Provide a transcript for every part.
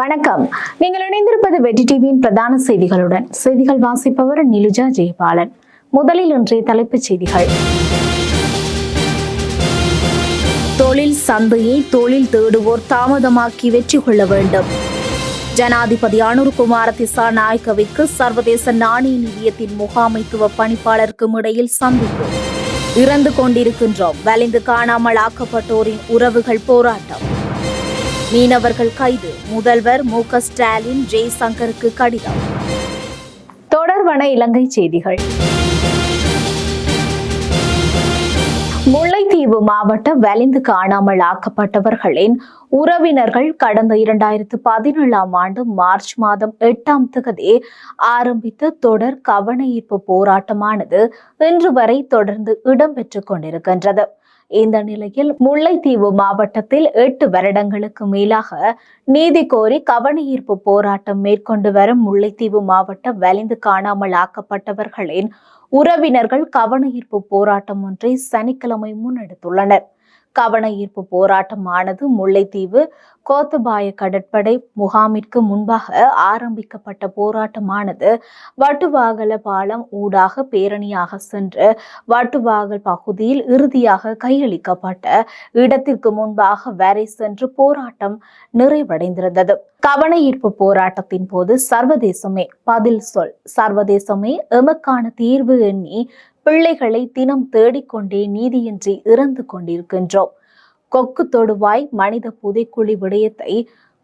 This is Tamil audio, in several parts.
வணக்கம். நீங்கள் இணைந்திருப்பது வெற்றி டிவியின் பிரதான செய்திகளுடன். செய்திகள் வாசிப்பவர் நிலுஜா ஜெயபாலன். முதலில் இன்றைய தலைப்புச் செய்திகள். தொழில் சந்தையை தொழில் தேடுவோர் தாமதமாக்கி வெற்றி கொள்ள வேண்டும். ஜனாதிபதி அனுர்குமார திசா நாயக்கவிற்கு சர்வதேச நாணய நிதியத்தின் முகாமைத்துவ பணிப்பாளருக்கும் இடையில் சந்திப்பு. இறந்து கொண்டிருக்கின்றோம். வலிந்து காணாமல் ஆக்கப்பட்டோரின் உறவுகள் போராட்டம். மீனவர்கள் கைது. முதல்வர் மு க ஸ்டாலின் ஜெய்சங்கருக்கு கடிதம். தொடர்வன இலங்கை செய்திகள். முல்லைத்தீவு மாவட்ட வலிந்து காணாமல் ஆக்கப்பட்டவர்களின் உறவினர்கள் கடந்த இரண்டாயிரத்து பதினேழாம் ஆண்டு மார்ச் மாதம் எட்டாம் தேதி ஆரம்பித்த தொடர் கவன ஈர்ப்பு போராட்டமானது இன்று வரை தொடர்ந்து இடம்பெற்றுக் கொண்டிருக்கின்றது. இந்த நிலையில் முல்லைத்தீவு மாவட்டத்தில் எட்டு வருடங்களுக்கு மேலாக நீதி கோரி கவனஈர்ப்பு போராட்டம் மேற்கொண்டு வரும் முல்லைத்தீவு மாவட்ட வலிந்து காணாமல் ஆக்கப்பட்டவர்களின் உறவினர்கள் கவனஈர்ப்பு போராட்டம் ஒன்றை சனிக்கிழமை முன்னெடுத்துள்ளனர். கவன ஈர்ப்பு போராட்டமானது முல்லைத்தீவு கோத்தபாய கடற்படை முகாமிற்கு முன்பாக ஆரம்பிக்கப்பட்ட போராட்டமானது வட்டுவாகல பாலம் ஊடாக பேரணியாக சென்று வட்டுவாகல் பகுதியில் இறுதியாக கையளிக்கப்பட்ட இடத்திற்கு முன்பாக வரை சென்று போராட்டம் நிறைவடைந்திருந்தது. கவன ஈர்ப்பு போராட்டத்தின் போது சர்வதேசமே பதில் சொல் சர்வதேசமே எமக்கான தீர்வு எண்ணி பிள்ளைகளை தினம் தேடிக்கொண்டே நீதியின்றி இறந்து கொண்டிருக்கின்றோம். கொக்கு தொடுவாய் மனித புதைக்குழி விடயத்தை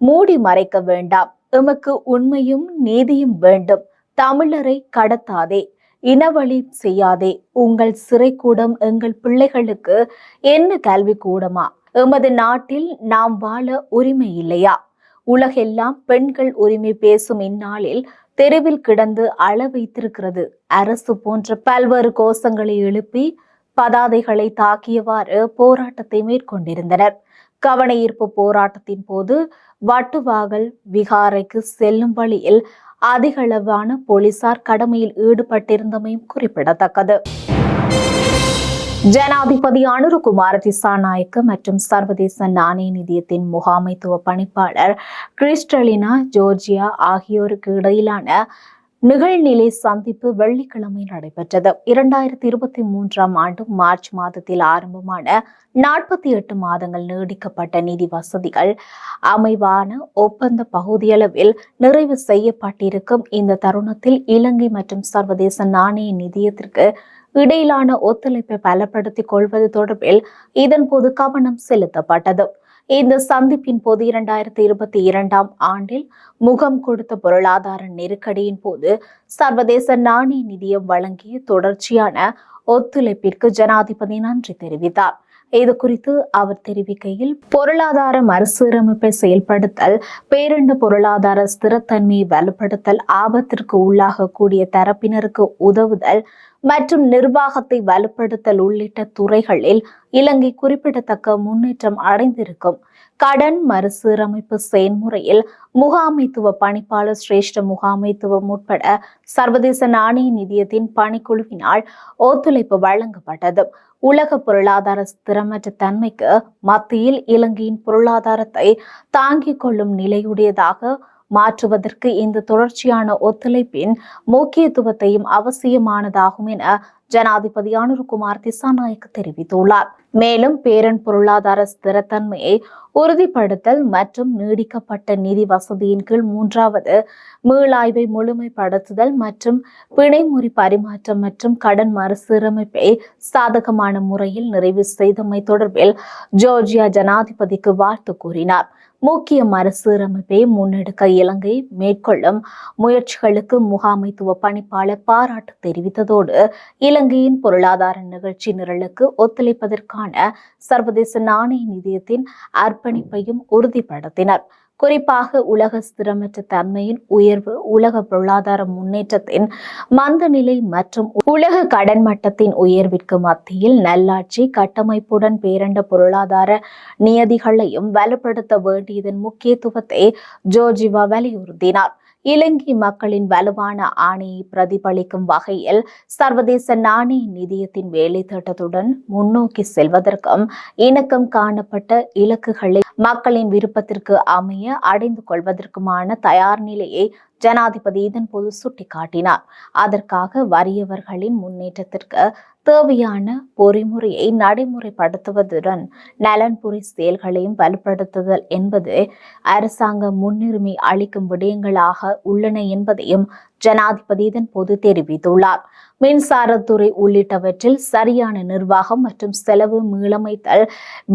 மூடி மறைக்க வேண்டாம். எமக்கு உண்மையும் நீதியும் வேண்டும். தமிழரை கடத்தாதே இனவழி செய்யாதே. உங்கள் சிறைக்கூடம் எங்கள் பிள்ளைகளுக்கு என்ன கல்வி கூடமா எமது நாட்டில் நாம் வாழ உரிமை இல்லையா? உலகெல்லாம் பெண்கள் உரிமை பேசும் இந்நாளில் தெருவில் கிடந்து அள வைத்திருக்கிறது. அரசு போன்ற பல்வேறு கோஷங்களை எழுப்பி பதாதைகளை தாக்கியவாறு போராட்டத்தை மேற்கொண்டிருந்தனர். கவனயீர்ப்பு போராட்டத்தின் போது வட்டுவாகல் விகாரைக்கு செல்லும் வழியில் அதிகளவான போலீசார் கடமையில் ஈடுபட்டிருந்தமையும் குறிப்பிடத்தக்கது. ஜனாதிபதி அனுருகுமார் திசாநாயக்க மற்றும் சர்வதேச நாணய நிதியத்தின் முகாமைத்துவ பணிப்பாளர் கிறிஸ்டலினா ஜோர்ஜியா ஆகியோருக்கு இடையிலான நிகழ்நிலை சந்திப்பு வெள்ளிக்கிழமை நடைபெற்றது. இரண்டாயிரத்தி இருபத்தி மூன்றாம் ஆண்டு மார்ச் மாதத்தில் ஆரம்பமான நாற்பத்தி எட்டு மாதங்கள் நீடிக்கப்பட்ட நிதி வசதிகள் அமைவான ஒப்பந்த பகுதியளவில் நிறைவு செய்யப்பட்டிருக்கும். இந்த தருணத்தில் இலங்கை மற்றும் சர்வதேச நாணய நிதியத்திற்கு இடையிலான ஒத்துழைப்பை பலப்படுத்திக் கொள்வது தொடர்பில் இதன்போது கவனம் செலுத்தப்பட்டது. இந்த சந்திப்பின் போது இரண்டாயிரத்தி இருபத்தி இரண்டாம் ஆண்டில் முகம் கொடுத்த பொருளாதார நெருக்கடியின் போது சர்வதேச நாணய நிதியம் வழங்கிய தொடர்ச்சியான ஒத்துழைப்பிற்கு ஜனாதிபதி நன்றி தெரிவித்தார். இது குறித்து அவர் தெரிவிக்கையில் பொருளாதார மறுசீரமைப்பை செயல்படுத்தல் பேரண்ட பொருளாதார ஸ்திரத்தன்மையை வலுப்படுத்தல் ஆபத்திற்கு உள்ளாகக்கூடிய தரப்பினருக்கு உதவுதல் மற்றும் நிர்வாகத்தை வலுப்படுத்தல் உள்ளிட்ட துறைகளில் இலங்கை குறிப்பிடத்தக்க முன்னேற்றம் அடைந்திருக்கும். கடன் மறுசீரமைப்பு செயல்முறையில் முகாமைத்துவ பணிப்பாளர் சிரேஷ்ட முகாமைத்துவம் உட்பட சர்வதேச நாணய நிதியத்தின் பணிக்குழுவினால் ஒத்துழைப்பு வழங்கப்பட்டது. உலக பொருளாதார ஸ்திரமற்ற தன்மைக்கு மத்தியில் இலங்கையின் பொருளாதாரத்தை தாங்கிக் கொள்ளும் நிலையுடையதாக மாற்றுவதற்கு இந்த தொடர்ச்சியான ஒத்துழைப்பின் முக்கியத்துவத்தையும் அவசியமானதாகும் என ஜனாதிபதி அனுருகுமார் திசாநாயக் தெரிவித்துள்ளார். மேலும் பேரன் பொருளாதார ஸ்திரத்தன்மையை உறுதிப்படுத்தல் மற்றும் நீடிக்கப்பட்ட நிதி வசதியின் கீழ் மூன்றாவது மீளாய்வை முழுமைப்படுத்துதல் மற்றும் பிணைமுறி பரிமாற்றம் மற்றும் கடன் மறுசீரமைப்பை சாதகமான முறையில் நிறைவு செய்தமை தொடர்பில் ஜோர்ஜியா ஜனாதிபதிக்கு வாழ்த்து கூறினார். முக்கிய மறுசீரமைப்பை முன்னெடுக்க இலங்கை மேற்கொள்ளும் முயற்சிகளுக்கு முகாமைத்துவ பணிப்பாளர் பாராட்டு தெரிவித்ததோடு இலங்கையின் பொருளாதார நிகழ்ச்சி நிரலுக்கு ஒத்துழைப்பதற்கான சர்வதேச நாணய நிதியத்தின் அர்ப்பணிப்பையும் உறுதிப்படுத்தினர். குறிப்பாக உலக ஸ்திரமற்ற தன்மையின் உயர்வு உலக பொருளாதார முன்னேற்றத்தின் மந்த நிலை மற்றும் உலக கடன் மட்டத்தின் உயர்விற்கு மத்தியில் நல்லாட்சி கட்டமைப்புடன் பேரண்ட பொருளாதார நியதிகளையும் வலுப்படுத்த வேண்டியதன் முக்கியத்துவத்தை ஜோர்ஜிவா வலியுறுத்தினார். இலங்கை மக்களின் வலுவான ஆணையை பிரதிபலிக்கும் வகையில் சர்வதேச நாணய நிதியத்தின் வேலை திட்டத்துடன் முன்னோக்கி செல்வதற்கும் இணக்கம் காணப்பட்ட இலக்குகளை மக்களின் விருப்பத்திற்கு அமைய அடைந்து கொள்வதற்குமான தயார் நிலையை ஜனாதிபதி இதன்போது சுட்டிக்காட்டினார். அதற்காக வறியவர்களின் முன்னேற்றத்திற்கு தேவையான பொறிமுறையை நடைமுறைப்படுத்துவதுடன் நலன்புரி செயல்களையும் வலுப்படுத்துதல் என்பது அரசாங்க முன்னுரிமை அளிக்கும் விடயங்களாக உள்ளன என்பதையும் ஜனாதிபதி இதன் போது தெரிவித்துள்ளார். மின்சாரத்துறை உள்ளிட்டவற்றில் சரியான நிர்வாகம் மற்றும் செலவு மீளமைத்தல்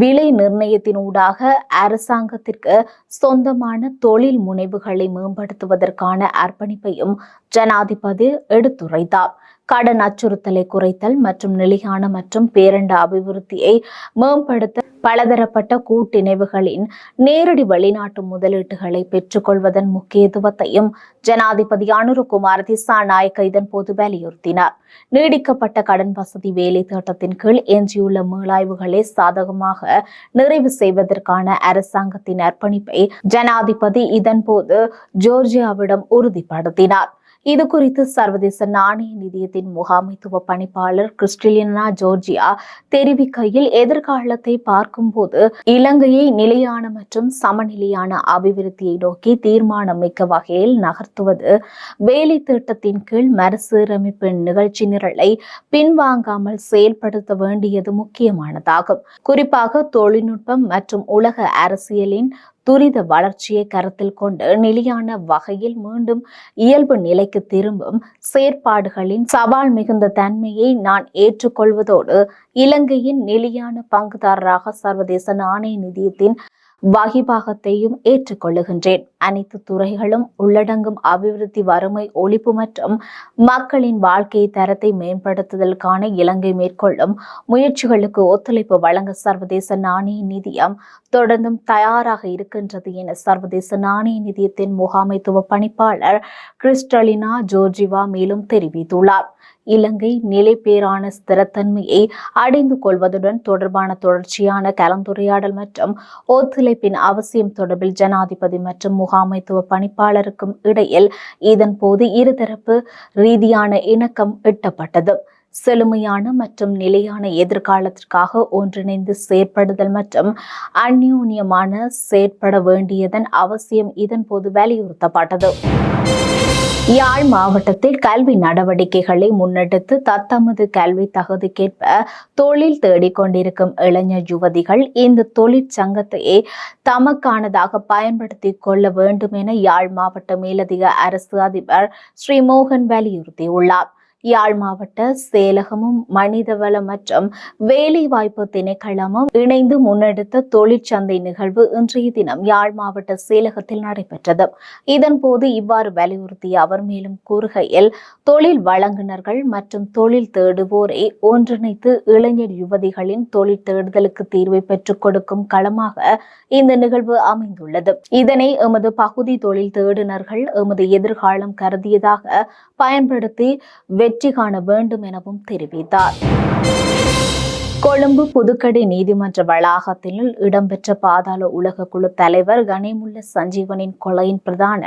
விலை நிர்ணயத்தினூடாக அரசாங்கத்திற்கு சொந்தமான தொழில் முனைவுகளை மேம்படுத்துவதற்கான அர்ப்பணிப்பையும் ஜனாதிபதி எடுத்துரைத்தார். கடன் அச்சுறுத்தலை குறைத்தல் மற்றும் நிலையான மற்றும் பேரண்ட அபிவிருத்தியை மேம்படுத்த பலதரப்பட்ட கூட்டிணைவுகளின் நேரடி வெளிநாட்டு முதலீட்டுகளை பெற்றுக்கொள்வதன் முக்கியத்துவத்தையும் ஜனாதிபதி அனுருகுமார் திசாநாயக்க இதன் போது வலியுறுத்தினார். நீடிக்கப்பட்ட கடன் வசதி வேலை திட்டத்தின் கீழ் எஞ்சியுள்ள மீளாய்வுகளை சாதகமாக நிறைவு செய்வதற்கான அரசாங்கத்தின் அர்ப்பணிப்பை ஜனாதிபதி இதன்போது ஜோர்ஜியாவிடம் உறுதிப்படுத்தினார். இது குறித்து சர்வதேச நாணய நிதியத்தின் முகாமைத்துவ பணிப்பாளர் கிறிஸ்டலினா ஜோர்ஜியா தெரிவிக்கையில் எதிர்காலத்தை பார்க்கும்போது இலங்கையை நிலையான மற்றும் சமநிலையான அபிவிருத்தியை நோக்கி தீர்மானம் மிக்க வகையில் நகர்த்துவது வேலை திட்டத்தின் கீழ் மறுசீரமைப்பு நிகழ்ச்சி நிரலை பின்வாங்காமல் செயல்படுத்த வேண்டியது முக்கியமானதாகும். குறிப்பாக தொழில்நுட்பம் மற்றும் உலக அரசியலின் துரித வளர்ச்சியை கருத்தில் கொண்டு நிலையான வகையில் மீண்டும் இயல்பு நிலைக்கு திரும்பும் செயற்பாடுகளின் சவால் மிகுந்த தன்மையை நான் ஏற்றுக்கொள்வதோடு இலங்கையின் நிலையான பங்குதாரராக சர்வதேச நாணய நிதியத்தின் வகிபாகத்தையும் ஏற்றுக்கொள்ளுகின்றேன். அனைத்து துறைகளும் உள்ளடங்கும் அபிவிருத்தி வறுமை ஒழிப்பு மற்றும் மக்களின் வாழ்க்கை தரத்தை மேம்படுத்துதலுக்கான இலங்கை மேற்கொள்ளும் முயற்சிகளுக்கு ஒத்துழைப்பு வழங்க சர்வதேச நாணய நிதியம் தொடர்ந்தும் தயாராக இருக்கின்றது என சர்வதேச நாணய நிதியத்தின் முகாமைத்துவ பணிப்பாளர் கிறிஸ்டலினா ஜோர்ஜிவா மேலும் தெரிவித்துள்ளார். இலங்கை நிலைப்பேறான ஸ்திரத்தன்மையை அடைந்து கொள்வதுடன் தொடர்பான தொடர்ச்சியான கலந்துரையாடல் மற்றும் ஒத்துழைப்பின் அவசியம் தொடர்பில் ஜனாதிபதி மற்றும் முகாமைத்துவ பணிப்பாளருக்கும் இடையில் இதன் போது இருதரப்பு ரீதியான இணக்கம் எட்டப்பட்டது. செழுமையான மற்றும் நிலையான எதிர்காலத்திற்காக ஒன்றிணைந்து செயற்படுதல் மற்றும் அந்யூன்யமான செயற்பட வேண்டியதன் அவசியம் இதன் போது வலியுறுத்தப்பட்டது. யாழ் மாவட்டத்தில் கல்வி நடவடிக்கைகளை முன்னெடுத்து தத்தமது கல்வி தகுதிக்கேற்ப தொழில் தேடிக்கொண்டிருக்கும் இளைஞர் யுவதிகள் இந்த தொழிற்சங்கத்தையே தமக்கானதாக பயன்படுத்தி கொள்ள வேண்டும் என யாழ் மாவட்ட மேலதிக அரசு அதிபர் ஸ்ரீ மோகன் வலியுறுத்தியுள்ளார். யாழ் மாவட்ட செயலகமும் மனிதவள மற்றும் வேலைவாய்ப்பு திணைக்களமும் இணைந்து முன்னெடுத்த தொழிற்சந்தை நிகழ்வு இன்றைய தினம் யாழ் மாவட்ட செயலகத்தில் நடைபெற்றது. இதன்போது இவ்வாறு வலியுறுத்திய அவர் மேலும் கூறுகையில் தொழில் வழங்குனர்கள் மற்றும் தொழில் தேடுவோரை ஒன்றிணைத்து இளைஞர் யுவதிகளின் தொழில் தேடுதலுக்கு தீர்வை பெற்றுக் கொடுக்கும் களமாக இந்த நிகழ்வு அமைந்துள்ளது. இதனை எமது பகுதி தொழில் தேடுனர்கள் எமது எதிர்காலம் கருதியதாக பயன்படுத்தி வெற்றி காண வேண்டும் எனவும் தெரிவித்தார். கொழும்பு புதுக்கடை நீதிமன்ற வளாகத்தில் இடம்பெற்ற பாதாள உலக குழு தலைவர் கனிமுல்ல சஞ்சீவனின் கொலையின் பிரதான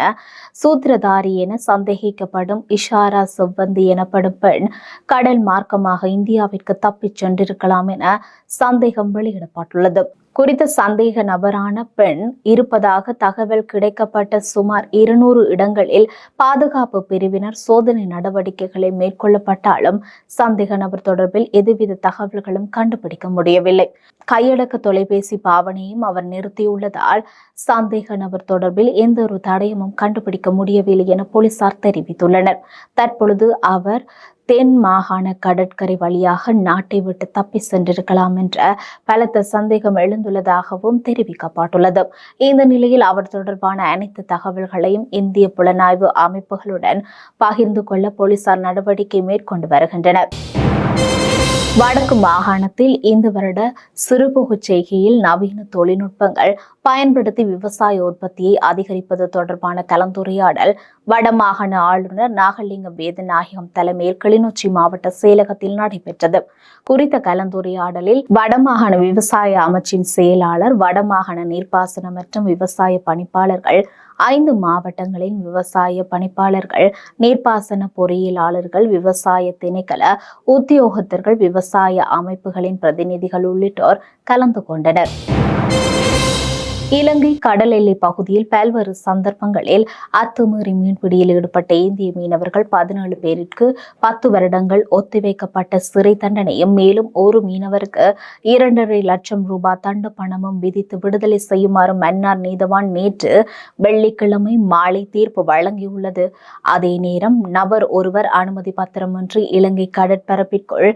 சூத்திரதாரி என சந்தேகிக்கப்படும் இஷாரா செவ்வந்தி எனப்படும் பெண் கடல் மார்க்கமாக இந்தியாவிற்கு தப்பிச் சென்றிருக்கலாம் என சந்தேகம் வெளியிடப்பட்டுள்ளது. குறித்த சந்தேக நபரான பெண் இருப்பதாக தகவல் கிடைக்கப்பட்ட சுமார் இருநூறு இடங்களில் பாதுகாப்பு பிரிவினர் சோதனை நடவடிக்கைகளை மேற்கொள்ளப்பட்டாலும் சந்தேக நபர் தொடர்பில் எதுவித தகவல்களும் கண்டுபிடிக்க முடியவில்லை. கையடக்க தொலைபேசி பாவனையும் அவர் நிறுத்தியுள்ளதால் சந்தேக நபர் தொடர்பில் எந்த ஒரு தடயமும் கண்டுபிடிக்க முடியவில்லை என போலீசார் தெரிவித்துள்ளனர். தற்பொழுது அவர் தென் மாகாண கடற்கரை வழியாக நாட்டை விட்டு தப்பி சென்றிருக்கலாம் என்ற பலத்த சந்தேகம் எழுந்துள்ளதாகவும் தெரிவிக்கப்பட்டுள்ளது. இந்த நிலையில் அவர் தொடர்பான அனைத்து தகவல்களையும் இந்திய புலனாய்வு அமைப்புகளுடன் பகிர்ந்து கொள்ள போலீசார் நடவடிக்கை மேற்கொண்டு வருகின்றனர். வடக்கு மாகாணத்தில் இந்த வருட சிறுபுகு செய்கையில் நவீன தொழில்நுட்பங்கள் பயன்படுத்தி விவசாய உற்பத்தியை அதிகரிப்பது தொடர்பான கலந்துரையாடல் வடமாகாண ஆளுநர் நாகலிங்கம் வேதநாயகம் தலைமையில் கிளிநொச்சி மாவட்ட செயலகத்தில் நடைபெற்றது. குறித்த கலந்துரையாடலில் வடமாகாண விவசாய அமைச்சின் செயலாளர் வடமாகாண நீர்ப்பாசனம் மற்றும் விவசாய பணிப்பாளர்கள் ஐந்து மாவட்டங்களின் விவசாய பணிப்பாளர்கள் நீர்ப்பாசன பொறியியலாளர்கள் விவசாய திணைக்கள உத்தியோகத்தர்கள் விவசாய அமைப்புகளின் பிரதிநிதிகள் உள்ளிட்டோர் கலந்து கொண்டனர். இலங்கை கடல் எல்லை பகுதியில் பல்வேறு சந்தர்ப்பங்களில் அத்துமீறி மீன்பிடியில் ஈடுபட்ட இந்திய மீனவர்கள் பதினாலு பேருக்கு பத்து வருடங்கள் ஒத்திவைக்கப்பட்ட சிறை தண்டனையும் மேலும் ஒரு மீனவருக்கு இரண்டரை லட்சம் ரூபாய் தண்ட பணமும் விதித்து விடுதலை செய்யுமாறு மன்னார் நீதவான் நேற்று வெள்ளிக்கிழமை மாலை தீர்ப்பு வழங்கியுள்ளது. அதே நேரம் நபர் ஒருவர் அனுமதி பத்திரமின்றி இலங்கை கடற்பரப்பிற்குள்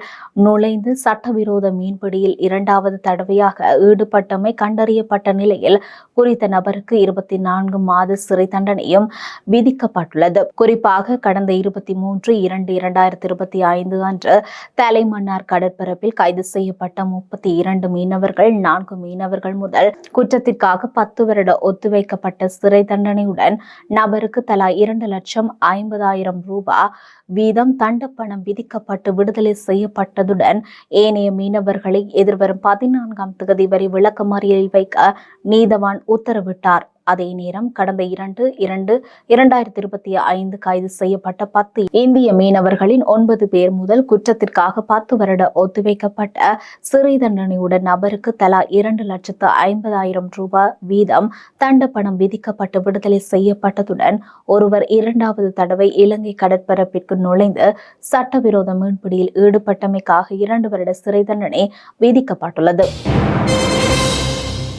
நுழைந்து சட்டவிரோத மீன்பிடியில் இரண்டாவது தடவையாக ஈடுபட்டமை கண்டறியப்பட்ட நிலையில் குறித்த நபருக்கு இருபத்தி நான்கு மாத சிறை தண்டனையும் விதிக்கப்பட்டுள்ளது. குறிப்பாக கடந்த இருபத்தி மூன்று இரண்டு இரண்டாயிரத்தி இருபத்தி ஐந்து அன்று தலைமன்னார் கடற்பரப்பில் கைது செய்யப்பட்ட முப்பத்தி இரண்டு மீனவர்கள் நான்கு மீனவர்கள் முதல் குற்றத்திற்காக பத்து வருட ஒத்துவைக்கப்பட்ட சிறை தண்டனையுடன் நபருக்கு தலா இரண்டு லட்சம் ஐம்பதாயிரம் ரூபாய் வீதம் தண்டப்பணம் விதிக்கப்பட்டு விடுதலை செய்யப்பட்டதுடன் ஏனைய மீனவர்களை எதிர்வரும் பதினான்காம் தேதி வரை விளக்கமறியலில் வைக்க நீதி நீதவான் உத்தரவிட்டார். அதே நேரம் கடந்த இரண்டு இரண்டு இரண்டாயிரத்தி இருபத்தி ஐந்து கைது செய்யப்பட்ட பத்து இந்திய மீனவர்களின் ஒன்பது பேர் முதல் குற்றத்திற்காக பத்து வருட ஒத்திவைக்கப்பட்ட சிறை தண்டனையுடன் நபருக்கு தலா இரண்டு லட்சத்து ஐம்பதாயிரம் ரூபாய் வீதம் தண்ட பணம் விதிக்கப்பட்டு விடுதலை செய்யப்பட்டதுடன் ஒருவர் இரண்டாவது தடவை இலங்கை கடற்பரப்பிற்கு நுழைந்து சட்டவிரோத மீன்பிடியில் ஈடுபட்டமைக்காக இரண்டு வருட சிறை தண்டனை விதிக்கப்பட்டுள்ளது.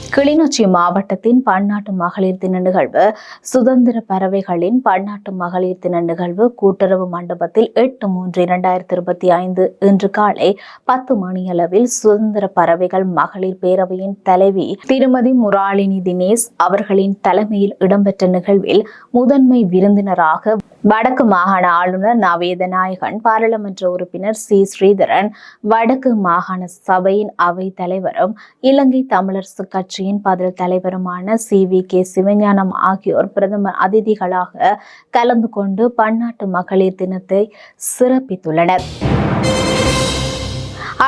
கிளிநொச்சி மாவட்டத்தின் பன்னாட்டு மகளிர் தின நிகழ்வு சுதந்திர பறவைகளின் பன்னாட்டு மகளிர் தின நிகழ்வு கூட்டுறவு மண்டபத்தில் எட்டு மூன்று இரண்டாயிரத்தி இருபத்தி ஐந்து இன்று காலை பத்து மணியளவில் சுதந்திர பறவைகள் மகளிர் பேரவையின் தலைவி திருமதி முராளினி தினேஷ் அவர்களின் தலைமையில் இடம்பெற்ற நிகழ்வில் முதன்மை விருந்தினராக வடக்கு மாகாண ஆளுநர் நவேதநாயகன் பாராளுமன்ற உறுப்பினர் சி. ஸ்ரீதரன் வடக்கு மாகாண சபையின் அவை தலைவரும் இலங்கை தமிழரசு கட்சி கட்சியின் பதில் தலைவருமான சி. வி. கே. சிவஞானம் ஆகியோர் பிரதமர் அதிதிகளாக கலந்து கொண்டு பன்னாட்டு மகளிர் தினத்தை சிறப்பித்துள்ளனர்.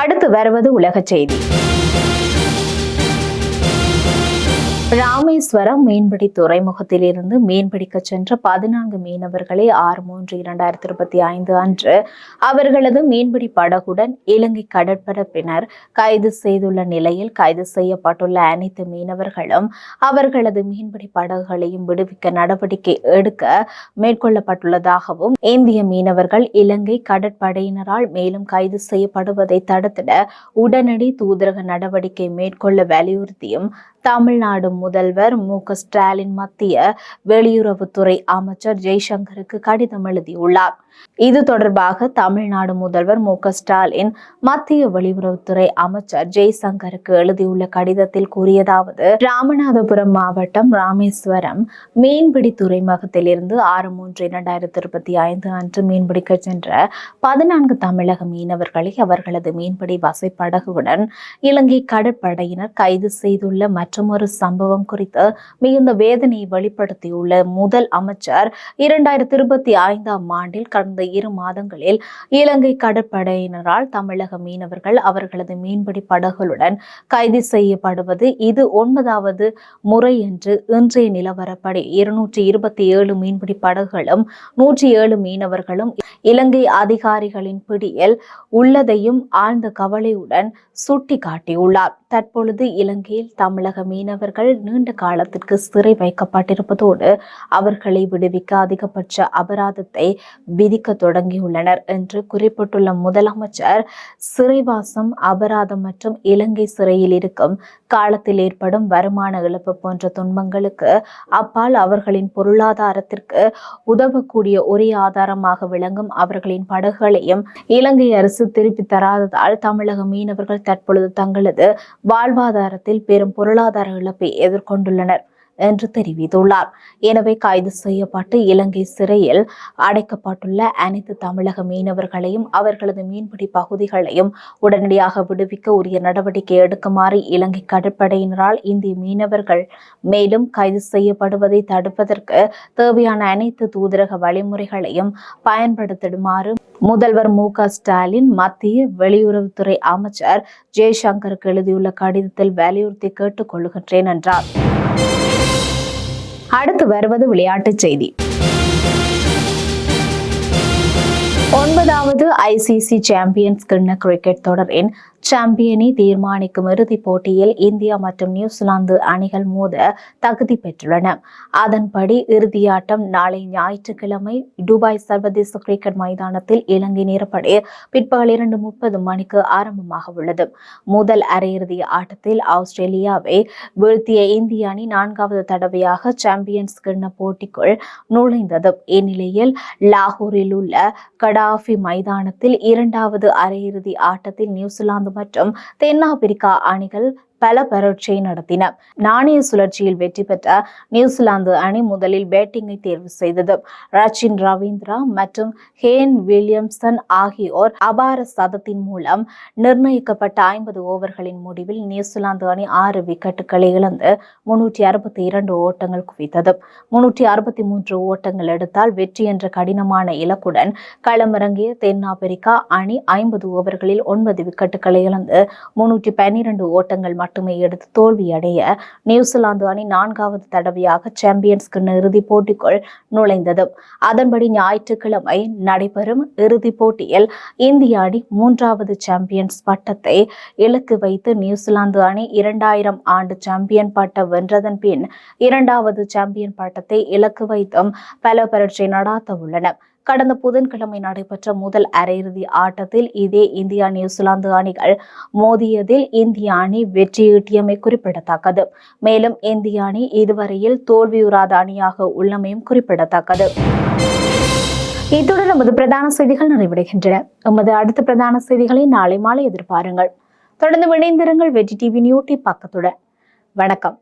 அடுத்து வருவது உலக செய்தி. ராமேஸ்வரம் மீன்பிடி துறைமுகத்திலிருந்து மீன்பிடிக்க சென்ற பதினான்கு மீனவர்களை ஆறு மூன்று இரண்டாயிரத்தி இருபத்தி ஐந்து அன்று அவர்களது மீன்பிடி படகுடன் இலங்கை கடற்பரப்பினர் கைது செய்துள்ள நிலையில் கைது செய்யப்பட்டுள்ள அனைத்து மீனவர்களும் அவர்களது மீன்பிடி படகுகளையும் விடுவிக்க நடவடிக்கை எடுக்க மேற்கொள்ளப்பட்டுள்ளதாகவும் இந்திய மீனவர்கள் இலங்கை கடற்படையினரால் மேலும் கைது செய்யப்படுவதை தடுத்திட உடனடி தூதரக நடவடிக்கை மேற்கொள்ள வலியுறுத்தியும் தமிழ்நாடு முதல்வர் மு ஸ்டாலின் மத்திய வெளியுறவுத்துறை அமைச்சர் ஜெய்சங்கருக்கு கடிதம் எழுதியுள்ளார். இது தொடர்பாக தமிழ்நாடு முதல்வர் மு ஸ்டாலின் மத்திய வெளியுறவுத்துறை அமைச்சர் ஜெய்சங்கருக்கு எழுதியுள்ள கடிதத்தில் கூறியதாவது ராமநாதபுரம் மாவட்டம் ராமேஸ்வரம் மீன்பிடி துறைமுகத்திலிருந்து ஆறு மூன்று இரண்டாயிரத்தி இருபத்தி ஐந்து அன்று மீன்பிடிக்க சென்ற பதினான்கு தமிழக மீனவர்களை அவர்களது மீன்பிடி வசைப்படகுடன் இலங்கை கடற்படையினர் கைது செய்துள்ள மற்றொரு சம்பவம் குறித்து மிகுந்த வேதனையை வெளிப்படுத்தியுள்ள முதல் அமைச்சர் இரண்டாயிரத்தி இருபத்தி ஐந்தாம் ஆண்டில் கடந்த இரு மாதங்களில் இலங்கை கடற்படையினரால் தமிழக மீனவர்கள் அவர்களது மீன்பிடி படகுகளுடன் கைது செய்யப்படுவது இது ஒன்பதாவது முறை என்று இன்றைய நிலவரப்படி இருநூற்றி இருபத்தி ஏழு மீன்பிடி படகுகளும் நூற்றி ஏழு மீனவர்களும் இலங்கை அதிகாரிகளின் பிடியில் உள்ளதையும் ஆழ்ந்த கவலையுடன் சுட்டிக்காட்டியுள்ளார். தற்பொழுது இலங்கையில் தமிழக மீனவர்கள் நீண்ட காலத்திற்கு சிறை வைக்கப்பட்டிருப்பதோடு அவர்களை விடுவிக்க அதிகபட்ச அபராதத்தை விதிக்க தொடங்கியுள்ளனர் என்று குறிப்பிட்டுள்ள முதலமைச்சர் சிறைவாசம் அபராதம் மற்றும் இலங்கை சிறையில் இருக்கும் காலத்தில் ஏற்படும் வருமான இழப்பு போன்ற துன்பங்களுக்கு அப்பால் அவர்களின் பொருளாதாரத்திற்கு உதவக்கூடிய ஒரே ஆதாரமாக விளங்கும் அவர்களின் படகுகளையும் இலங்கை அரசு திருப்பி தராததால் தமிழக மீனவர்கள் தற்பொழுது தங்களது வாழ்வாதாரத்தில் பெரும் பொருளாதார இழப்பை எதிர்கொண்டுள்ளனர். என்று தெரிவித்துள்ளார். எனவே கைது செய்யப்பட்டு இலங்கை சிறையில் அடைக்கப்பட்டுள்ள அனைத்து தமிழக மீனவர்களையும் அவர்களது மீன்பிடி பகுதிகளையும் உடனடியாக விடுவிக்க உரிய நடவடிக்கை எடுக்குமாறு இலங்கை கடற்படையினரால் இந்திய மீனவர்கள் மேலும் கைது செய்யப்படுவதை தடுப்பதற்கு தேவையான அனைத்து தூதரக வழிமுறைகளையும் பயன்படுத்திடுமாறு முதல்வர் மு ஸ்டாலின் மத்திய வெளியுறவுத்துறை அமைச்சர் ஜெய்சங்கருக்கு எழுதியுள்ள கடிதத்தில் வலியுறுத்தி கேட்டுக் கொள்கின்றேன் என்றார். அடுத்து வருவது விளையாட்டுச் செய்தி. ஒன்பதாவது ஐசிசி சாம்பியன்ஸ் கிண்ண கிரிக்கெட் தொடரின் சாம்பியனை தீர்மானிக்கும் இறுதிப் போட்டியில் இந்தியா மற்றும் நியூசிலாந்து அணிகள் மோத தகுதி பெற்றுள்ளன. அதன்படி இறுதியாட்டம் நாளை ஞாயிற்றுக்கிழமை துபாய் சர்வதேச கிரிக்கெட் மைதானத்தில் இலங்கை நேரப்படி பிற்பகல் இரண்டு முப்பது மணிக்கு ஆரம்பமாக உள்ளது. முதல் அரையிறுதி ஆட்டத்தில் ஆஸ்திரேலியாவை வீழ்த்திய இந்திய அணி நான்காவது தடவையாக சாம்பியன்ஸ் கிண்ண போட்டிக்குள் நுழைந்தது. இந்நிலையில் லாகூரில் உள்ள கடாஃபி மைதானத்தில் இரண்டாவது அரையிறுதி ஆட்டத்தில் நியூசிலாந்து மற்றும் தென்னாப்பிரிக்கா அணிகள் பல பரட்சியை நடத்தின. நாணய சுழற்சியில் வெற்றி பெற்ற நியூசிலாந்து அணி முதலில் பேட்டிங்கை தேர்வு செய்தது. ரச்சின் ரவீந்திரா மற்றும் ஹேன் வில்லியம்சன் ஆகியோர் அபார சதத்தின் மூலம் நிர்ணயிக்கப்பட்ட ஐம்பது ஓவர்களின் முடிவில் நியூசிலாந்து அணி ஆறு விக்கெட்டுகளை இழந்து முன்னூற்றி அறுபத்தி இரண்டு ஓட்டங்கள் குவித்தது. முன்னூற்றி அறுபத்தி மூன்று ஓட்டங்கள் எடுத்தால் வெற்றி என்ற கடினமான இலக்குடன் களமிறங்கிய தென்னாப்பிரிக்கா அணி ஐம்பது ஓவர்களில் ஒன்பது விக்கெட்டுகளை இழந்து முன்னூற்றி பன்னிரண்டு ஓட்டங்கள் மட்டுமே மட்டுமே எடுத்து தோல்வியடைய நியூசிலாந்து அணி நான்காவது தடவையாக சாம்பியன்ஸ் கிண்ண இறுதிப் போட்டிக்குள் நுழைந்தது. அதன்படி ஞாயிற்றுக்கிழமை நடைபெறும் இறுதிப் போட்டியில் இந்திய அணி மூன்றாவது சாம்பியன்ஸ் பட்டத்தை இலக்கு வைத்து நியூசிலாந்து அணி இரண்டாயிரம் ஆண்டு சாம்பியன் பட்டம் வென்றதன் பின் இரண்டாவது சாம்பியன் பட்டத்தை இலக்கு வைத்தும் பல பரீட்சை நடாத்த உள்ளன கடந்த புதன்கிழமை நடைபெற்ற முதல் அரையிறுதி ஆட்டத்தில் இதே இந்தியா நியூசிலாந்து அணிகள் மோதியதில் இந்திய அணி வெற்றியீட்டியமை குறிப்பிடத்தக்கது மேலும் இந்திய அணி இதுவரையில் தோல்வியுறாத அணியாக உள்ளமையும் குறிப்பிடத்தக்கது இத்துடன் நமது பிரதான செய்திகள் நிறைவடைகின்றன எமது அடுத்த பிரதான செய்திகளை நாளை மாலை எதிர்பாருங்கள் தொடர்ந்து இணைந்திருங்கள் வெற்றி டிவி யூடியூப் பக்கத்துடன் வணக்கம்